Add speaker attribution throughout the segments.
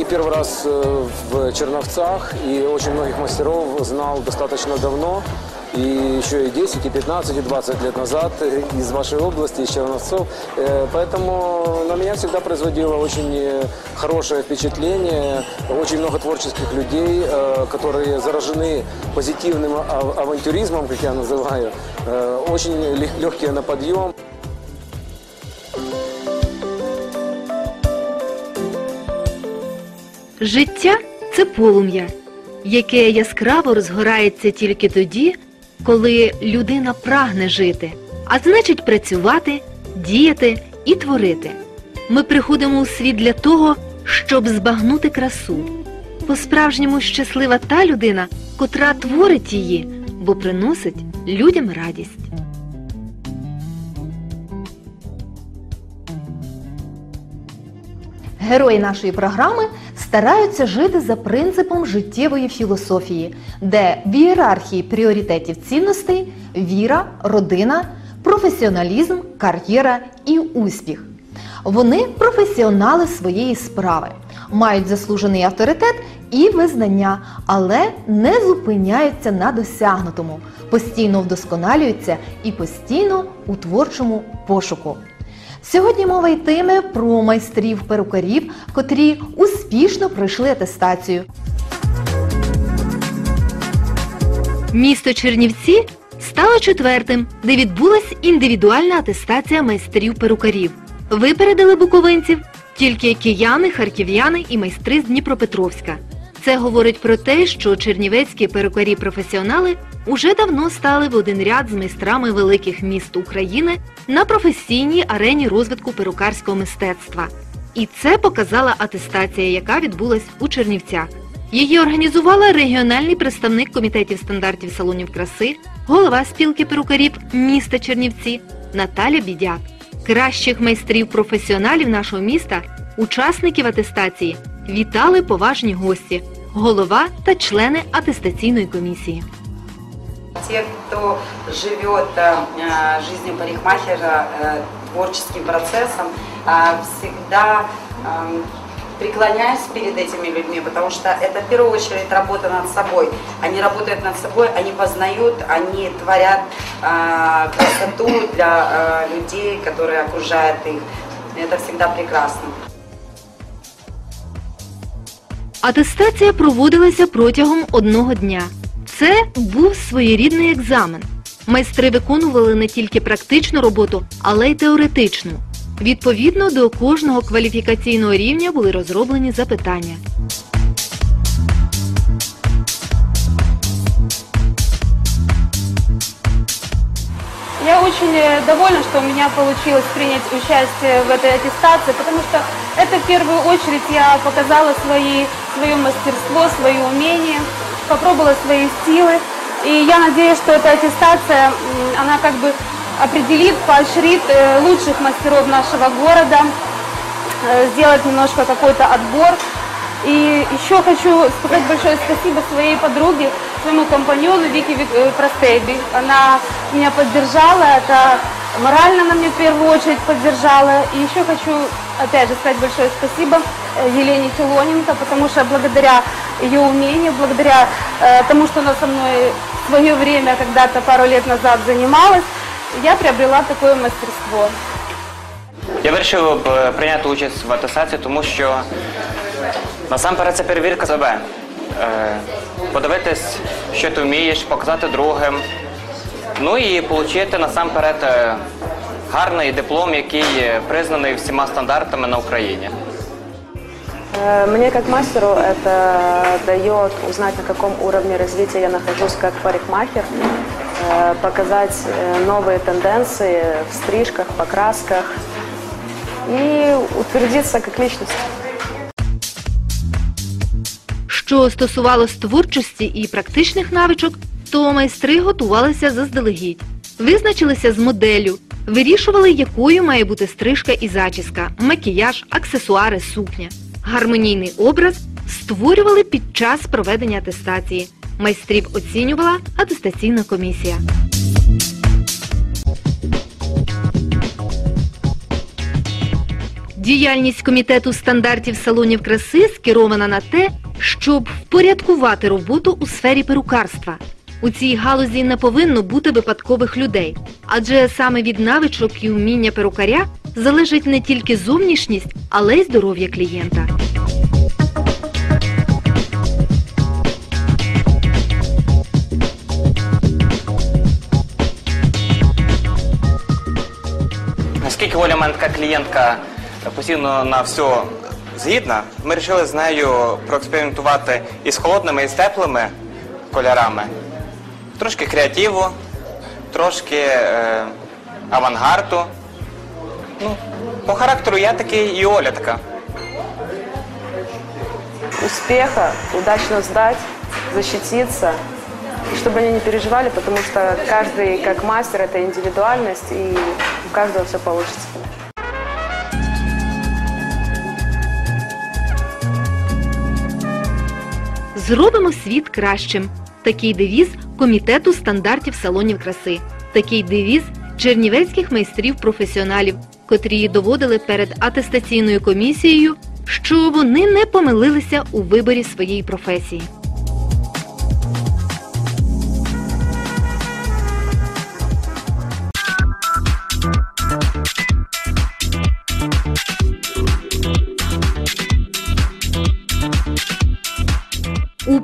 Speaker 1: не первый раз э, в Черновцах и очень многих мастеров знал достаточно давно. И еще и 10, и 15, и 20 лет назад э, из вашей области, из Черновцов. Э, Поэтому на меня всегда производило очень э, хорошее впечатление. Очень много творческих людей, э, которые заражены позитивным ав- авантюризмом, как я называю. Э, Очень лег- легкие на подъем.
Speaker 2: Життя це полум'я, яке яскраво розгорається тільки тоді, коли людина прагне жити, а значить працювати, діяти і творити. Ми приходимо у світ для того, щоб збагнути красу. По-справжньому щаслива та людина, котра творить її, бо приносить людям радість.
Speaker 3: Герої нашої програми стараються жити за принципом життєвої філософії, де в ієрархії пріоритетів цінностей віра, родина, професіоналізм, кар'єра і успіх. Вони професіонали своєї справи, мають заслужений авторитет і визнання, але не зупиняються на досягнутому, постійно вдосконалюються і постійно у творчому пошуку. Сьогодні мова йтиме про майстрів перукарів, котрі успішно пройшли атестацію.
Speaker 2: Місто Чернівці стало четвертим, де відбулась індивідуальна атестація майстрів перукарів. Випередили буковинців тільки кияни, харків'яни і майстри з Дніпропетровська. Це говорить про те, що чернівецькі перукарі-професіонали уже давно стали в один ряд з майстрами великих міст України на професійній арені розвитку перукарського мистецтва. І це показала атестація, яка відбулась у Чернівцях. Її організувала регіональний представник комітетів стандартів салонів краси, голова спілки перукарів міста Чернівці Наталя Бідяк. Кращих майстрів професіоналів нашого міста, учасників атестації, вітали поважні гості, голова та члени атестаційної комісії.
Speaker 4: Те, кто живет э, э, жизнью парикмахера, э, творческим процессом, всегда э, преклоняюсь перед этими людьми, потому что это в первую очередь работа над собой. Они работают над собой, они познают, они творят э, красоту для э, людей, которые окружают их. Это всегда прекрасно.
Speaker 2: Атестація проводилася протягом одного дня. Це був своєрідний екзамен. Майстри виконували не тільки практичну роботу, але й теоретичну. Відповідно до кожного кваліфікаційного рівня були розроблені запитання.
Speaker 5: Я очень э, довольна, что у меня получилось принять участие в этой аттестации, потому что это в первую очередь я показала свои, свое мастерство, свои умения, Попробовала свои силы. И я надеюсь, что эта аттестация, она как бы определит, поощрит э, лучших мастеров нашего города, э, сделать немножко какой-то отбор. И еще хочу сказать большое спасибо своей подруге, своему компаньону Вике Вик- э, Простеби. Она меня поддержала, это морально она меня в первую очередь поддержала. И еще хочу, опять же, сказать большое спасибо э, Елене Филоненко, потому что благодаря ее умению, благодаря э, тому, что она со мной в свое время, когда-то пару лет назад занималась, я приобрела такое мастерство.
Speaker 6: Я вирішив е, прийняти участь в атестації, тому що насамперед це перевірка себе. Е, Подивитись, що ти вмієш, показати другим. Ну і отримати насамперед е, гарний диплом, який е, признаний всіма стандартами на Україні.
Speaker 7: Э, Мне как мастеру это дает узнать, на каком уровне развития я нахожусь как парикмахер, э, показать э, новые тенденции в стрижках, покрасках и утвердиться как личность.
Speaker 2: Що стосувалось творчості і практичних навичок, то майстри готувалися заздалегідь, визначилися з моделлю, вирішували, якою має бути стрижка і зачіска, макіяж, аксесуари, сукня. Гармонійний образ створювали під час проведення атестації. Майстрів оцінювала атестаційна комісія. Діяльність комітету стандартів салонів краси скерована на те, щоб впорядкувати роботу у сфері перукарства. У цій галузі не повинно бути випадкових людей, адже саме від навичок і вміння перукаря залежить не тільки зовнішність, але й здоров'я клієнта.
Speaker 6: Наскільки Оля мене клієнтка постійно на все згідна, ми вирішили з нею проекспериментувати із холодними і з теплими кольорами Трошки креативу, трошки е, авангарду. Ну, по характеру я такий і Оля така.
Speaker 7: Успеха, удачно сдать, защититься, и чтобы они не переживали, потому что каждый как мастер это индивидуальность, и у каждого все получится.
Speaker 2: Зробимо світ кращим. Такий девіз комітету стандартів салонів краси. Такий девіз чернівецьких майстрів-професіоналів, котрі доводили перед атестаційною комісією, що вони не помилилися у виборі своєї професії.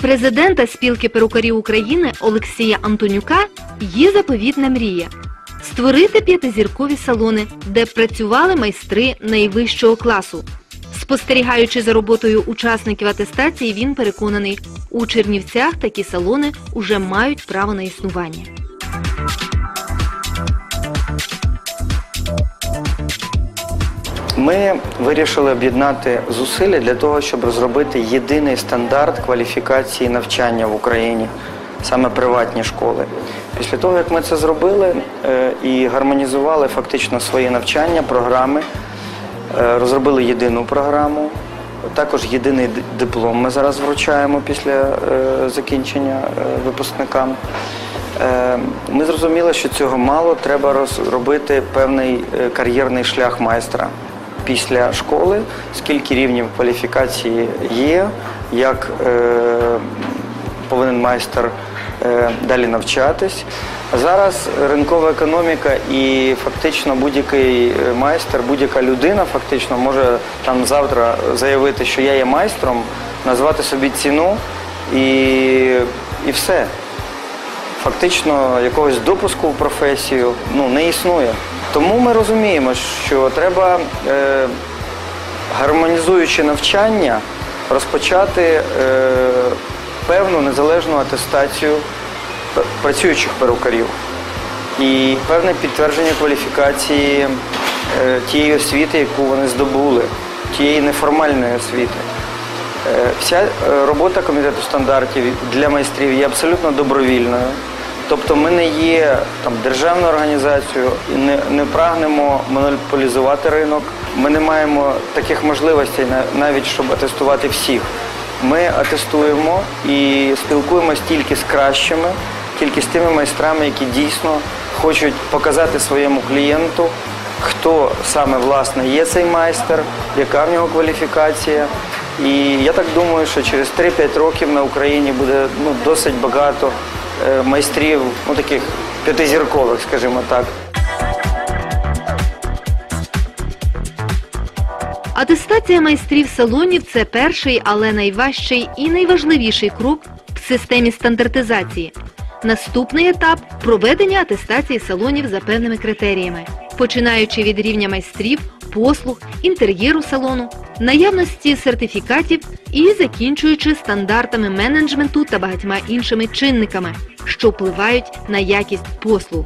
Speaker 2: Президента спілки перукарів України Олексія Антонюка є заповітна мрія створити п'ятизіркові салони, де працювали майстри найвищого класу. Спостерігаючи за роботою учасників атестації, він переконаний, у Чернівцях такі салони уже мають право на існування.
Speaker 8: Ми вирішили об'єднати зусилля для того, щоб розробити єдиний стандарт кваліфікації навчання в Україні, саме приватні школи. Після того, як ми це зробили е, і гармонізували фактично свої навчання, програми, е, розробили єдину програму, також єдиний диплом ми зараз вручаємо після е, закінчення випускникам. Ми зрозуміли, що цього мало, треба розробити певний кар'єрний шлях майстра після школи, скільки рівнів кваліфікації є, як е, повинен майстер е, далі навчатись. Зараз ринкова економіка і фактично будь-який е, майстер, будь-яка людина фактично може там завтра заявити, що я є майстром, назвати собі ціну і, і все фактично якогось допуску в професію ну, не існує. Тому ми розуміємо, що треба, е, гармонізуючи навчання, розпочати е, певну незалежну атестацію працюючих перукарів і певне підтвердження кваліфікації е, тієї освіти, яку вони здобули, тієї неформальної освіти. Е, Вся е, робота комітету стандартів для майстрів є абсолютно добровільною. Тобто ми не є там державною організацією і не, не прагнемо монополізувати ринок. Ми не маємо таких можливостей навіть, щоб атестувати всіх. Ми атестуємо і спілкуємось тільки з кращими, тільки з тими майстрами, які дійсно хочуть показати своєму клієнту, хто саме власне є цей майстер, яка в нього кваліфікація. І я так думаю, що через 3-5 років на Україні буде ну, досить багато майстрів, ну таких п'ятизіркових, скажімо так.
Speaker 2: Атестація майстрів салонів це перший, але найважчий і найважливіший крок в системі стандартизації. Наступний етап проведення атестації салонів за певними критеріями, починаючи від рівня майстрів, послуг, інтер'єру салону, наявності сертифікатів і закінчуючи стандартами менеджменту та багатьма іншими чинниками, що впливають на якість послуг.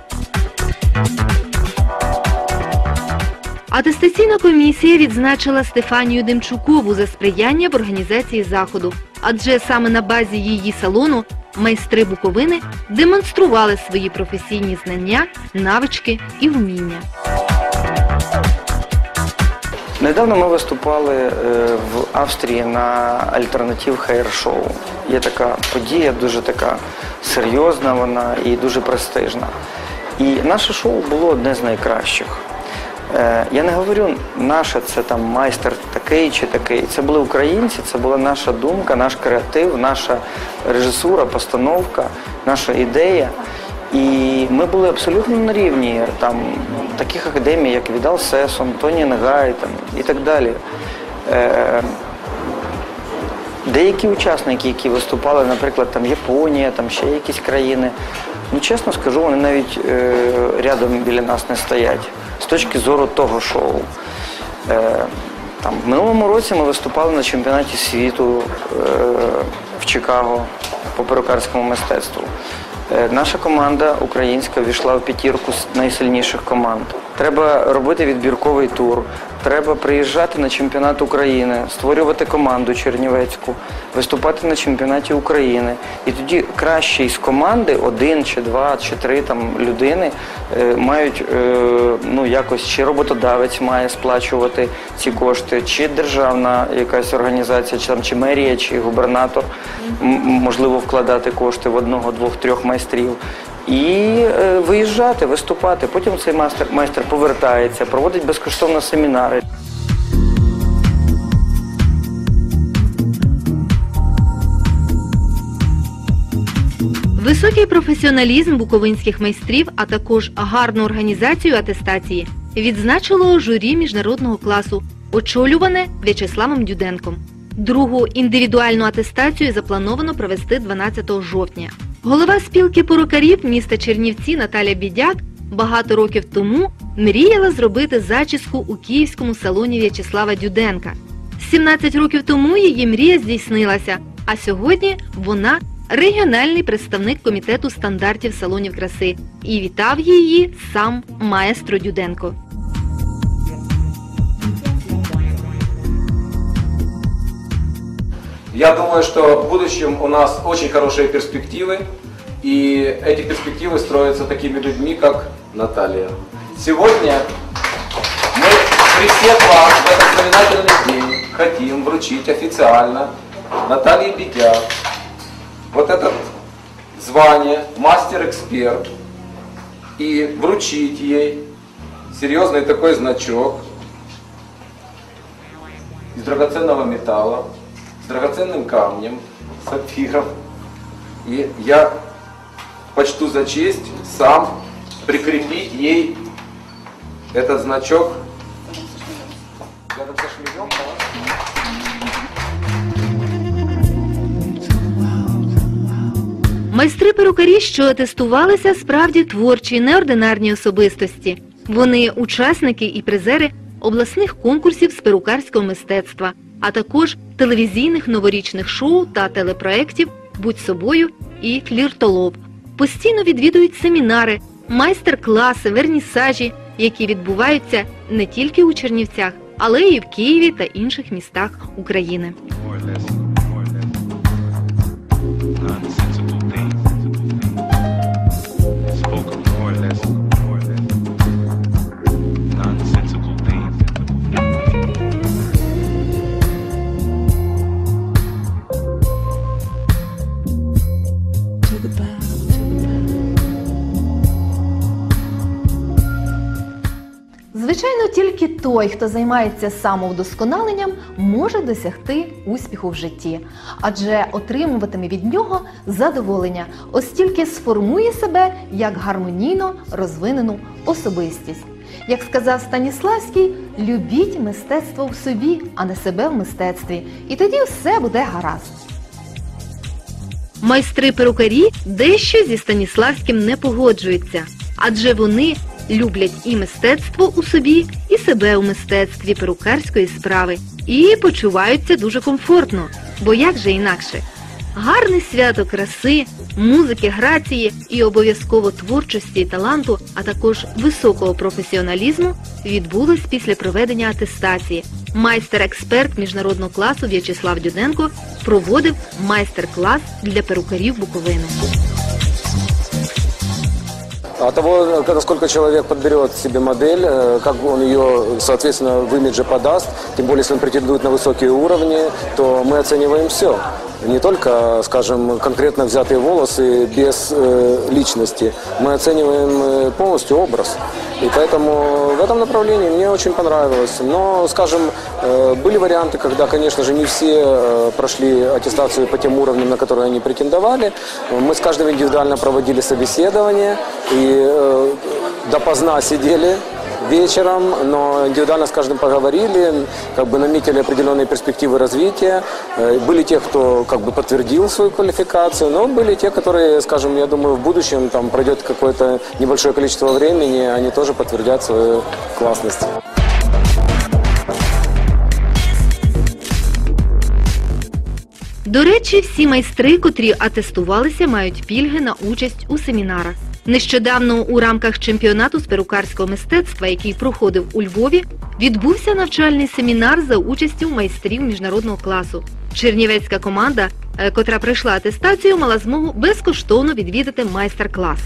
Speaker 2: Атестаційна комісія відзначила Стефанію Демчукову за сприяння в організації заходу, адже саме на базі її салону майстри Буковини демонстрували свої професійні знання, навички і вміння.
Speaker 8: Недавно ми виступали е, в Австрії на альтернатив хейр-шоу. Є така подія, дуже така серйозна вона і дуже престижна. І наше шоу було одне з найкращих. Е, Я не говорю, наша це там майстер такий чи такий. Це були українці, це була наша думка, наш креатив, наша режисура, постановка, наша ідея. І ми були абсолютно на рівні там таких академій, як Відал Сесон, Тоні Негай там, і так далі. Е, Деякі учасники, які виступали, наприклад, там Японія, там ще якісь країни, ну чесно скажу, вони навіть е, рядом біля нас не стоять з точки зору того шоу. Е, там, в минулому році ми виступали на чемпіонаті світу е, в Чикаго по перукарському мистецтву. Е, наша команда українська війшла в п'ятірку найсильніших команд. Треба робити відбірковий тур, треба приїжджати на чемпіонат України, створювати команду Чернівецьку, виступати на чемпіонаті України. І тоді кращий з команди, один чи два, чи три там людини е, мають е, ну якось чи роботодавець має сплачувати ці кошти, чи державна якась організація, чи там чи мерія, чи губернатор можливо вкладати кошти в одного, двох, трьох майстрів. І е, виїжджати, виступати. Потім цей майстер, майстер повертається, проводить безкоштовно семінари.
Speaker 2: Високий професіоналізм буковинських майстрів, а також гарну організацію атестації відзначило журі міжнародного класу, очолюване В'ячеславом Дюденком. Другу індивідуальну атестацію заплановано провести 12 жовтня. Голова спілки порукарів міста Чернівці Наталя Бідяк багато років тому мріяла зробити зачіску у київському салоні В'ячеслава Дюденка. 17 років тому її мрія здійснилася, а сьогодні вона регіональний представник комітету стандартів салонів краси. І вітав її сам маестро Дюденко.
Speaker 1: Я думаю, что в будущем у нас очень хорошие перспективы, и эти перспективы строятся такими людьми, как Наталья. Сегодня мы при всех вас в этот знаменательный день хотим вручить официально Наталье Бедяк вот это звание мастер-эксперт и вручить ей серьезный такой значок из драгоценного металла, драгоценным камнем, сапфиром. И я почту за честь сам прикрепить ей этот значок.
Speaker 2: Майстри перукарі, що тестувалися, справді творчі, неординарні особистості. Вони учасники і призери обласних конкурсів з перукарського мистецтва, а також телевізійних новорічних шоу та телепроєктів Будь собою і фліртолов. Постійно відвідують семінари, майстер-класи, вернісажі, які відбуваються не тільки у Чернівцях, але й в Києві та інших містах України.
Speaker 9: more or less, more or less
Speaker 3: Звичайно, тільки той, хто займається самовдосконаленням, може досягти успіху в житті, адже отримуватиме від нього задоволення, ось тільки сформує себе як гармонійно розвинену особистість. Як сказав Станіславський, любіть мистецтво в собі, а не себе в мистецтві, і тоді все буде гаразд.
Speaker 2: Майстри перукарі дещо зі Станіславським не погоджуються, адже вони люблять і мистецтво у собі, і себе у мистецтві перукарської справи, і почуваються дуже комфортно, бо як же інакше? Гарне свято краси, музики, грації і обов'язково творчості і таланту, а також високого професіоналізму відбулось після проведення атестації. Майстер-експерт міжнародного класу В'ячеслав Дюденко проводив майстер-клас для перукарів Буковини.
Speaker 1: от того, э, насколько человек подберет себе модель, э, как он ее, соответственно, в имидже подаст, тем более, если он претендует на высокие уровни, то мы оцениваем все. Не только, скажем, конкретно взятые волосы без э, личности. Мы оцениваем э, полностью образ. И поэтому в этом направлении мне очень понравилось. Но, скажем, э, были варианты, когда, конечно же, не все э, прошли аттестацию по тем уровням, на которые они претендовали. Мы с каждым индивидуально проводили собеседование и э, допоздна сидели вечером, но индивидуально с каждым поговорили, как бы наметили определенные перспективы развития. Э, Были те, кто как бы подтвердил свою квалификацию, но были те, которые, скажем, я думаю, в будущем там пройдет какое-то небольшое количество времени, они тоже подтвердят свою классность.
Speaker 2: До речі, всі майстри, котрі атестувалися, мають пільги на участь у семінарах. Нещодавно у рамках чемпіонату з перукарського мистецтва, який проходив у Львові, відбувся навчальний семінар за участю майстрів міжнародного класу. Чернівецька команда, е, котра пройшла атестацію, мала змогу безкоштовно відвідати майстер-клас.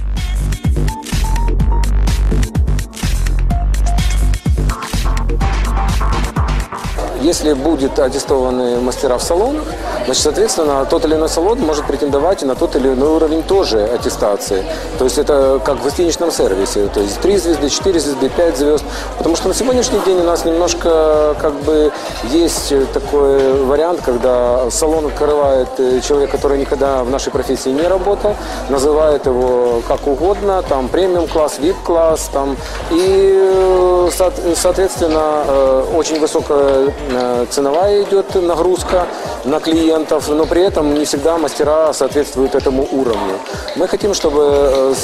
Speaker 1: Если будут аттестованы мастера в салонах, значит, соответственно, тот или иной салон может претендовать и на тот или иной уровень тоже аттестации. То есть это как в гостиничном сервисе, то есть 3 звезды, 4 звезды, 5 звезд. Потому что на сегодняшний день у нас немножко как бы есть такой вариант, когда салон открывает э, человек, который никогда в нашей профессии не работал, называет его как угодно, там премиум-класс, VIP-класс, там, и, э, соответственно, э, очень высокая э, ценовая идет нагрузка на клиентов, но при этом не всегда мастера соответствуют этому уровню. Мы хотим, чтобы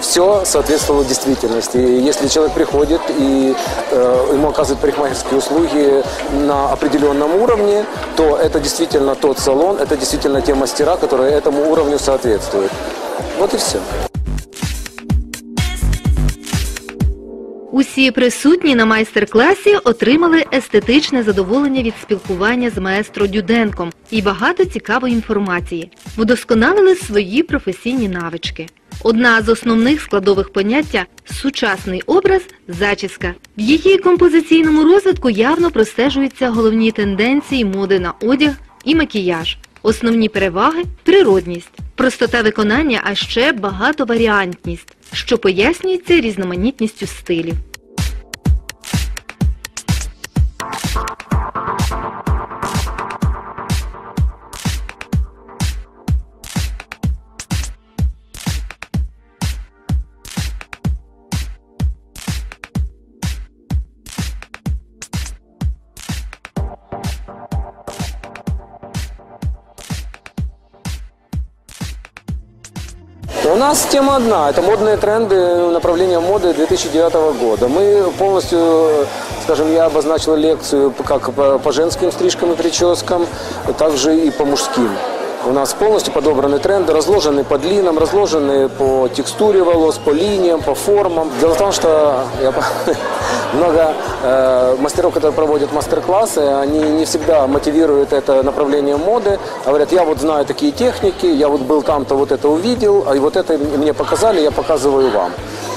Speaker 1: все соответствовало действительности. Если человек приходит и э, ему оказывают парикмахерские услуги на определенном уровне, то это действительно тот салон, это действительно те мастера, которые этому уровню соответствуют. Вот и все.
Speaker 2: Усі присутні на майстер-класі отримали естетичне задоволення від спілкування з маестро Дюденком і багато цікавої інформації, вдосконалили свої професійні навички. Одна з основних складових поняття сучасний образ зачіска. В її композиційному розвитку явно простежуються головні тенденції моди на одяг і макіяж. Основні переваги природність, простота виконання, а ще багатоваріантність, що пояснюється різноманітністю стилів.
Speaker 1: У нас тема одна. Это модные тренды направления моды 2009 года. Мы полностью, скажем, я обозначил лекцию как по, женским стрижкам и прическам, также и по мужским. У нас полностью подобраны тренды, разложены по длинам, разложены по текстуре волос, по линиям, по формам. Дело в том, что я много э, мастеров, которые проводят мастер-классы, они не всегда мотивируют это направление моды. Говорят, я вот знаю такие техники, я вот был там-то, вот это увидел, а вот это мне показали, я показываю вам.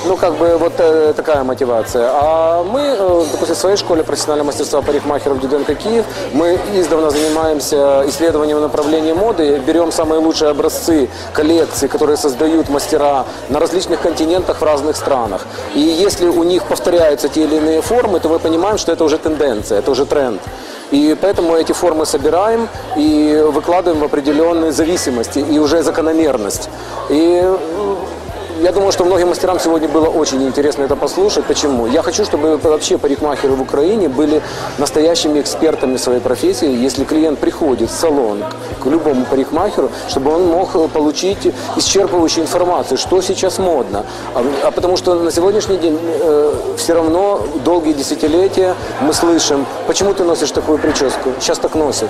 Speaker 1: Ну, как бы вот э, такая мотивация. А мы, э, допустим, в своей школе профессионального мастерства парикмахеров Дюденко Киев, мы издавна занимаемся исследованием направления моды, берем самые лучшие образцы коллекций, которые создают мастера на различных континентах в разных странах. И если у них повторяются те или иные формы, то мы понимаем, что это уже тенденция, это уже тренд. И поэтому эти формы собираем и выкладываем в определенные зависимости и уже закономерность. И я думаю, что многим мастерам сегодня было очень интересно это послушать. Почему? Я хочу, чтобы вообще парикмахеры в Украине были настоящими экспертами своей профессии. Если клиент приходит в салон к любому парикмахеру, чтобы он мог получить исчерпывающую информацию, что сейчас модно. А, а потому что на сегодняшний день э, все равно долгие десятилетия мы слышим, почему ты носишь такую прическу? Сейчас так носят.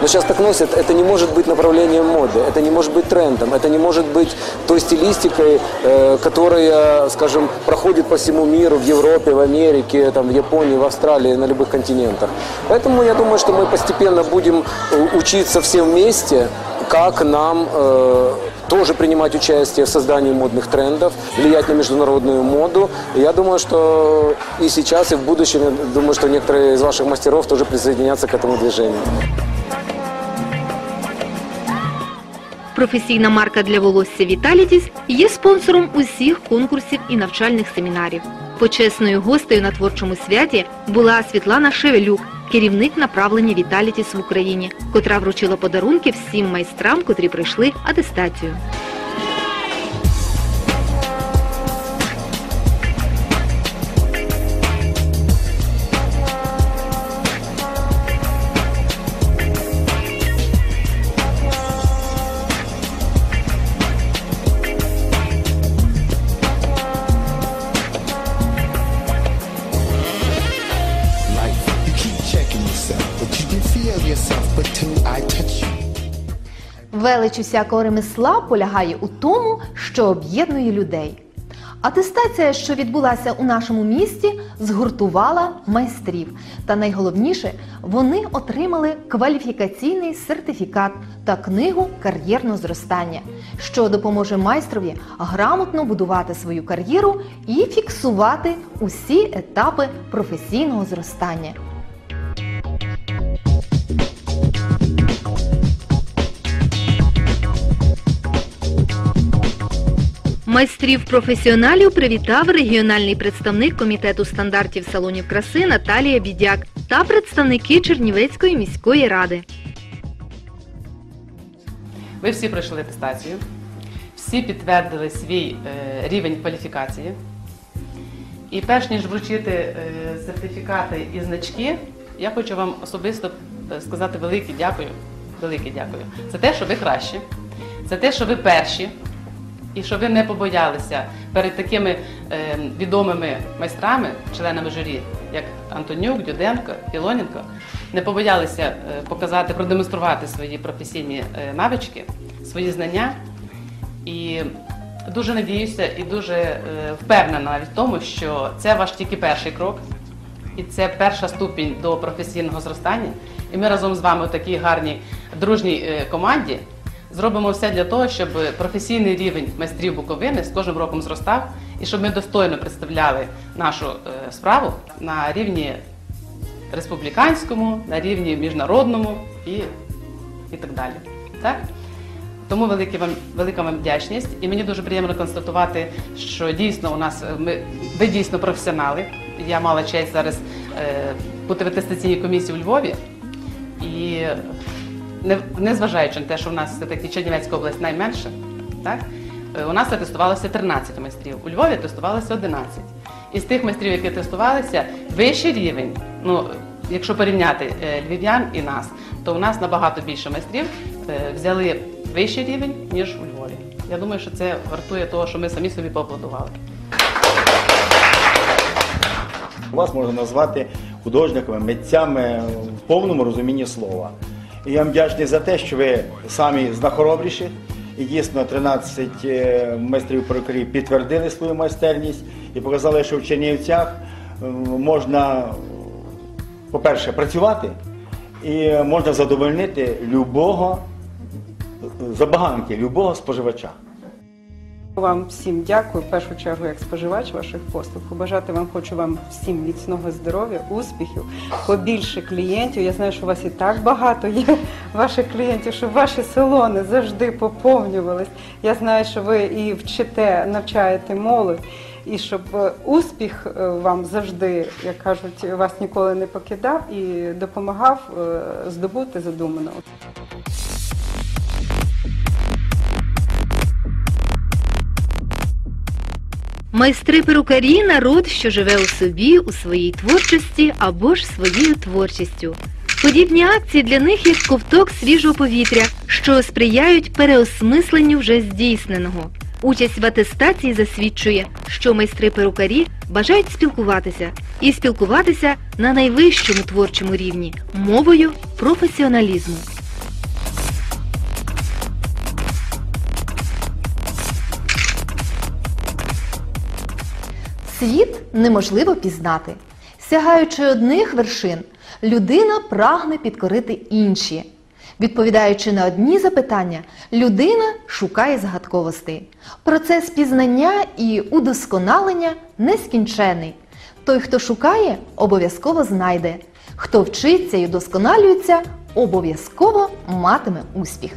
Speaker 1: Но сейчас так носят, это не может быть направлением моды, это не может быть трендом, это не может быть той стилистикой, э, которая, скажем, проходит по всему миру, в Европе, в Америке, там, в Японии, в Австралии, на любых континентах. Поэтому я думаю, что мы постепенно будем э, учиться все вместе, как нам э, тоже принимать участие в создании модных трендов, влиять на международную моду. Я думаю, что и сейчас, и в будущем, я думаю, что некоторые из ваших мастеров тоже присоединятся к этому движению.
Speaker 2: Професійна марка для волосся Віталітіс є спонсором усіх конкурсів і навчальних семінарів. Почесною гостею на творчому святі була Світлана Шевелюк, керівник направлення Віталітіс в Україні, котра вручила подарунки всім майстрам, котрі пройшли атестацію.
Speaker 3: Велич усякого ремесла полягає у тому, що об'єднує людей. Атестація, що відбулася у нашому місті, згуртувала майстрів. Та найголовніше, вони отримали кваліфікаційний сертифікат та книгу кар'єрного зростання, що допоможе майстрові грамотно будувати свою кар'єру і фіксувати усі етапи професійного зростання.
Speaker 2: Майстрів професіоналів привітав регіональний представник комітету стандартів салонів краси Наталія Бідяк та представники Чернівецької міської ради.
Speaker 10: Ви всі пройшли атестацію, всі підтвердили свій е, рівень кваліфікації. І перш ніж вручити е, сертифікати і значки, я хочу вам особисто е, сказати велике дякую. Велике дякую. Це те, що ви кращі, це те, що ви перші, і що ви не побоялися перед такими е, відомими майстрами, членами журі, як Антонюк, Дюденко, Філоненко, не побоялися е, показати, продемонструвати свої професійні е, навички, свої знання. І дуже надіюся і дуже впевнена навіть в тому, що це ваш тільки перший крок, і це перша ступінь до професійного зростання. І ми разом з вами у такій гарній дружній команді зробимо все для того, щоб професійний рівень майстрів Буковини з кожним роком зростав, і щоб ми достойно представляли нашу е, справу на рівні республіканському, на рівні міжнародному і, і так далі. Так? Тому велике вам, велика вам вдячність. І мені дуже приємно констатувати, що дійсно у нас е, ми, ви дійсно професіонали. Я мала честь зараз е, бути в атестаційній комісії у Львові. І не, незважаючи на те, що в нас все-таки Чернівецька область найменша, так? е, у нас атестувалося 13 майстрів. У Львові тестувалося 11. Із тих майстрів, які тестувалися, вищий рівень. Ну, якщо порівняти е, львів'ян і нас, то у нас набагато більше майстрів е, взяли вищий рівень, ніж у Львові. Я думаю, що це вартує того, що ми самі собі поаплодували.
Speaker 11: Вас можна назвати художниками, митцями в повному розумінні слова. І я вам вдячний за те, що ви самі знахоробріші. І дійсно 13 е, майстрів перукарів підтвердили свою майстерність і показали, що в Чернівцях е, можна, по-перше, працювати і можна задовольнити любого забаганки, любого споживача.
Speaker 12: Вам всім дякую, в першу чергу, як споживач ваших послуг. Побажати вам хочу вам всім міцного здоров'я, успіхів, побільше клієнтів. Я знаю, що у вас і так багато є ваших клієнтів, щоб ваші салони завжди поповнювались. Я знаю, що ви і вчите, навчаєте молодь. І щоб е, успіх е, вам завжди, як кажуть, вас ніколи не покидав і допомагав е, здобути задуманого.
Speaker 2: Майстри перукарі народ, що живе у собі, у своїй творчості або ж своєю творчістю. Подібні акції для них як ковток свіжого повітря, що сприяють переосмисленню вже здійсненого. Участь в атестації засвідчує, що майстри перукарі бажають спілкуватися і спілкуватися на найвищому творчому рівні мовою професіоналізму.
Speaker 3: Світ неможливо пізнати. Сягаючи одних вершин, людина прагне підкорити інші.
Speaker 2: Відповідаючи на одні запитання, людина шукає загадковостей. Процес пізнання і удосконалення нескінчений. Той, хто шукає, обов'язково знайде. Хто вчиться і удосконалюється, обов'язково матиме успіх.